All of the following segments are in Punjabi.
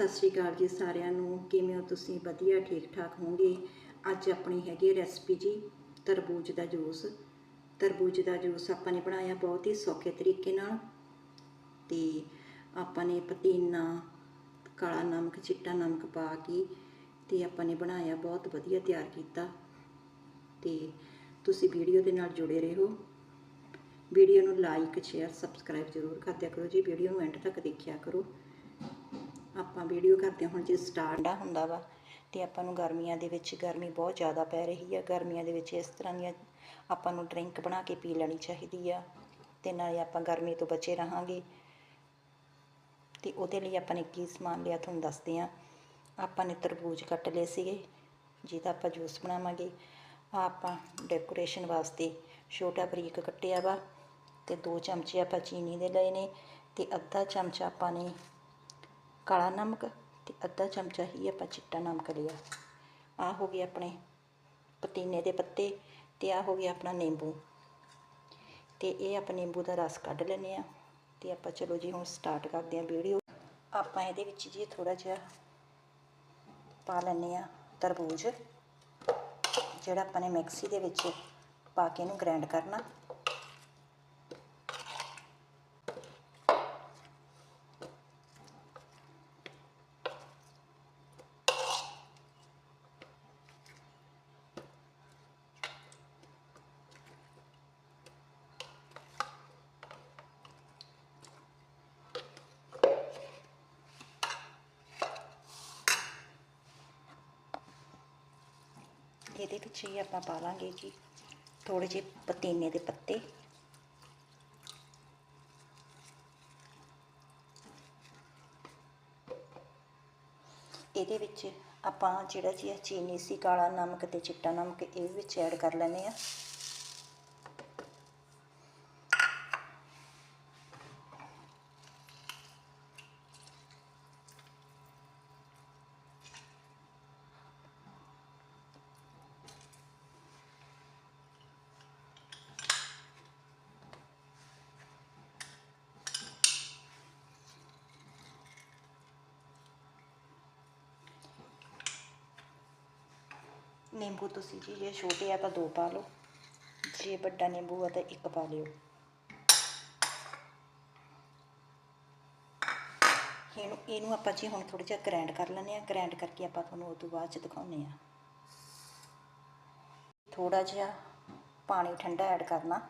ਸਤਿ ਸ਼੍ਰੀ ਅਕਾਲ ਜੀ ਸਾਰਿਆਂ ਨੂੰ। ਕਿਵੇਂ ਹੋ ਤੁਸੀਂ? ਵਧੀਆ ਠੀਕ ਠਾਕ ਹੋਵੋਗੇ? ਅੱਜ ਆਪਣੀ ਹੈਗੀ ਰੈਸਪੀ ਜੀ, ਤਰਬੂਜ ਦਾ ਜੂਸ। ਤਰਬੂਜ ਦਾ ਜੂਸ ਆਪਾਂ ਨੇ ਬਣਾਇਆ ਬਹੁਤ ਹੀ ਸੌਖੇ ਤਰੀਕੇ ਨਾਲ। ਤੇ ਆਪਾਂ ਨੇ ਪਤੀਨਾ ਕਾਲਾ ਨਮਕ, ਚਿੱਟਾ ਨਮਕ ਪਾ ਕੇ ਤੇ ਆਪਾਂ ਨੇ ਬਣਾਇਆ, ਬਹੁਤ ਵਧੀਆ ਤਿਆਰ ਕੀਤਾ। ਤੇ ਤੁਸੀਂ ਵੀਡੀਓ ਦੇ ਨਾਲ ਜੁੜੇ ਰਹੋ। ਵੀਡੀਓ ਨੂੰ ਲਾਈਕ ਸ਼ੇਅਰ ਸਬਸਕ੍ਰਾਈਬ ਜ਼ਰੂਰ ਕਰ ਦਿਆ ਕਰੋ ਜੀ। ਵੀਡੀਓ ਨੂੰ ਐਂਡ ਤੱਕ ਦੇਖਿਆ ਕਰੋ। ਆਪਾਂ ਵੀਡੀਓ ਕਰਦੇ ਹਾਂ ਹੁਣ ਜੀ ਸਟਾਰਟ ਹੁੰਦਾ ਵਾ ਤੇ ਆਪਾਂ ਨੂੰ ਗਰਮੀਆਂ ਦੇ ਵਿੱਚ ਗਰਮੀ ਬਹੁਤ ਜ਼ਿਆਦਾ ਪੈ ਰਹੀ ਆ। ਗਰਮੀਆਂ ਦੇ ਵਿੱਚ ਇਸ ਤਰ੍ਹਾਂ ਦੀਆਂ ਆਪਾਂ ਨੂੰ ਡਰਿੰਕ ਬਣਾ ਕੇ ਪੀ ਲੈਣੀ ਚਾਹੀਦੀ ਆ ਤੇ ਨਾਲੇ ਆਪਾਂ ਗਰਮੀ ਤੋਂ ਬਚੇ ਰਹਾਂਗੇ। ਤੇ ਉਹਦੇ ਲਈ ਆਪਾਂ ਨੇ ਕੀ ਸਮਾਨ ਲਿਆ ਤੁਹਾਨੂੰ ਦੱਸਦੇ ਆ ਆਪਾਂ ਨੇ ਤਰਬੂਜ ਕੱਟ ਲਏ ਸੀਗੇ, ਜਿਹਦਾ ਆਪਾਂ ਜੂਸ ਬਣਾਵਾਂਗੇ। ਆ ਆਪਾਂ ਡੈਕੋਰੇਸ਼ਨ ਵਾਸਤੇ ਛੋਟਾ ਬਰੀਕ ਕੱਟਿਆ ਵਾ ਤੇ ਦੋ ਚਮਚੇ ਆਪਾਂ ਚੀਨੀ ਦੇ ਲਏ ਨੇ ਤੇ ਅੱਧਾ ਚਮਚਾ ਆਪਾਂ ਨੇ ਕਾਲਾ ਨਮਕ ਤੇ ਅੱਧਾ ਚਮਚਾ ਹੀ ਆਪਾਂ ਚਿੱਟਾ ਨਮਕ ਲਿਆ। ਆ ਹੋ ਗਏ ਆਪਣੇ ਪਤੀਨੇ ਦੇ ਪੱਤੇ ਤੇ ਆ ਹੋ ਗਿਆ ਆਪਣਾ ਨਿੰਬੂ। ਤੇ ਇਹ ਆਪਾਂ ਨਿੰਬੂ ਦਾ ਰਸ ਕੱਢ ਲੈਨੇ ਆ ਤੇ ਆਪਾਂ ਚਲੋ ਜੀ ਹੁਣ ਸਟਾਰਟ ਕਰਦੇ ਆ ਵੀਡੀਓ। ਆਪਾਂ ਇਹਦੇ ਵਿੱਚ ਜੀ ਥੋੜਾ ਜਿਹਾ ਪਾ ਲੈਨੇ ਆ ਤਰਬੂਜ, ਜਿਹੜਾ ਆਪਾਂ ਨੇ ਮਿਕਸੀ ਦੇ ਵਿੱਚ ਪਾ ਕੇ ਇਹਨੂੰ ਗ੍ਰਾਈਂਡ ਕਰਨਾ। ਇਹਦੇ ਵਿੱਚ ਹੀ ਆਪਾਂ ਪਾ ਲਾਂਗੇ ਜੀ? ਥੋੜੇ ਜਿਹੇ ਪਤੀਨੇ ਦੇ ਪੱਤੇ। ਇਹਦੇ ਵਿੱਚ ਆਪਾਂ ਜਿਹੜਾ ਜੀ ਚੀਨੀ ਸੀ, ਕਾਲਾ ਨਮਕ ਤੇ ਚਿੱਟਾ ਨਮਕ, ਇਹ ਵਿੱਚ ਐਡ ਕਰ ਲੈਣੇ ਆ ਨਿੰਬੂ ਤੁਸੀਂ ਜੀ, ਜੇ ਛੋਟੇ ਆ ਤਾਂ ਦੋ ਪਾ ਲਓ। ਜੇ ਵੱਡਾ ਨਿੰਬੂ ਆ ਤਾਂ ਇੱਕ ਪਾ ਲਿਓ। ਇਹਨੂੰ ਇਹਨੂੰ ਆਪਾਂ ਜੀ ਹੁਣ ਥੋੜਾ ਜਿਹਾ ਗ੍ਰਾਈਂਡ ਕਰ ਲੈਂਦੇ ਆ ਗ੍ਰਾਈਂਡ ਕਰਕੇ ਆਪਾਂ ਤੁਹਾਨੂੰ ਉਹ ਤੋਂ ਬਾਅਦ ਚ ਦਿਖਾਉਂਦੇ ਆ ਥੋੜਾ ਜਿਹਾ ਪਾਣੀ ਠੰਡਾ ਐਡ ਕਰਨਾ।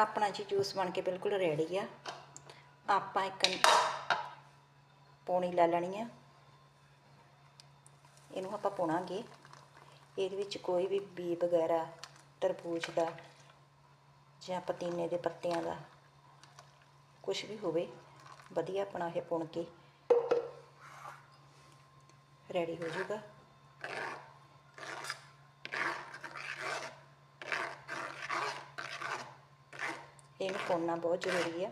ਆਪਣਾ ਜੀ ਜੂਸ ਬਣ ਕੇ ਬਿਲਕੁਲ ਰੈਡੀ ਆ। ਆਪਾਂ ਇੱਕ ਪੌਣੀ ਲੈ ਲੈਣੀ ਆ। ਇਹਨੂੰ ਆਪਾਂ ਪੁਣਾਂਗੇ। ਇਹਦੇ ਵਿੱਚ ਕੋਈ ਵੀ ਬੀ ਵਗੈਰਾ, ਤਰਬੂਜ ਦਾ ਜਾਂ ਪਤੀਨੇ ਦੇ ਪੱਤਿਆਂ ਦਾ ਕੁਝ ਵੀ ਹੋਵੇ, ਵਧੀਆ ਆਪਣਾ ਇਹ ਪੁਣ ਕੇ ਰੈਡੀ ਹੋ ਜਾਊਗਾ। ਇਹਨੂੰ ਪੁਣਨਾ ਬਹੁਤ ਜ਼ਰੂਰੀ ਹੈ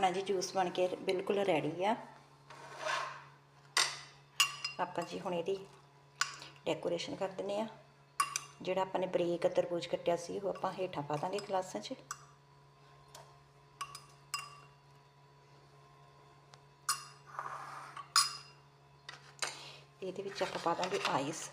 ਆਪਣਾ ਜੀ ਜੂਸ ਬਣ ਕੇ ਬਿਲਕੁਲ ਰੈਡੀ ਆ। ਆਪਾਂ ਜੀ ਹੁਣ ਇਹਦੀ ਡੈਕੋਰੇਸ਼ਨ ਕਰ ਦਿੰਨੇ ਆ। ਜਿਹੜਾ ਆਪਾਂ ਨੇ ਬਰੀਕ ਤਰਬੂਜ ਕੱਟਿਆ ਸੀ, ਉਹ ਆਪਾਂ ਹੇਠਾਂ ਪਾ ਦਾਂਗੇ ਗਲਾਸਾਂ 'ਚ। ਇਹਦੇ ਵਿੱਚ ਆਪਾਂ ਪਾ ਦਾਂਗੇ ਆਈਸ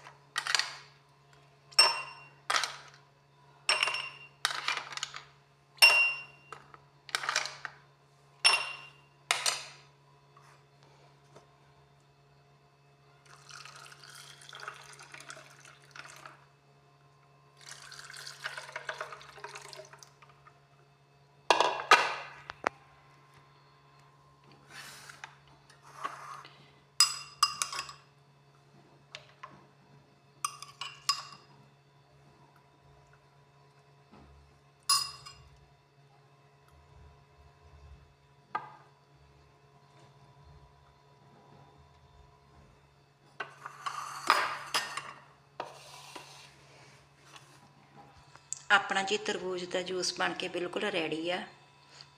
ਆਪਣਾ ਜੀ ਤਰਬੂਜ ਦਾ ਜੂਸ ਬਣ ਕੇ ਬਿਲਕੁਲ ਰੈਡੀ ਆ।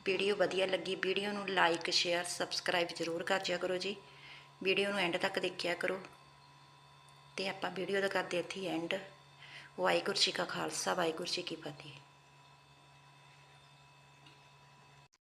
ਵੀਡੀਓ ਵਧੀਆ ਲੱਗੀ, ਵੀਡੀਓ ਨੂੰ ਲਾਈਕ, ਸ਼ੇਅਰ, ਸਬਸਕ੍ਰਾਈਬ ਜ਼ਰੂਰ ਕਰ ਜਿਆ ਕਰੋ ਜੀ। ਵੀਡੀਓ ਨੂੰ ਐਂਡ ਤੱਕ ਦੇਖਿਆ ਕਰੋ। ਤੇ ਆਪਾਂ ਵੀਡੀਓ ਦਾ ਕਰਦੇ ਇੱਥੇ ਐਂਡ ਵਾਹਿਗੁਰੂ ਜੀ ਕਾ ਖਾਲਸਾ, ਵਾਹਿਗੁਰੂ ਜੀ ਕੀ ਫਤਿਹ।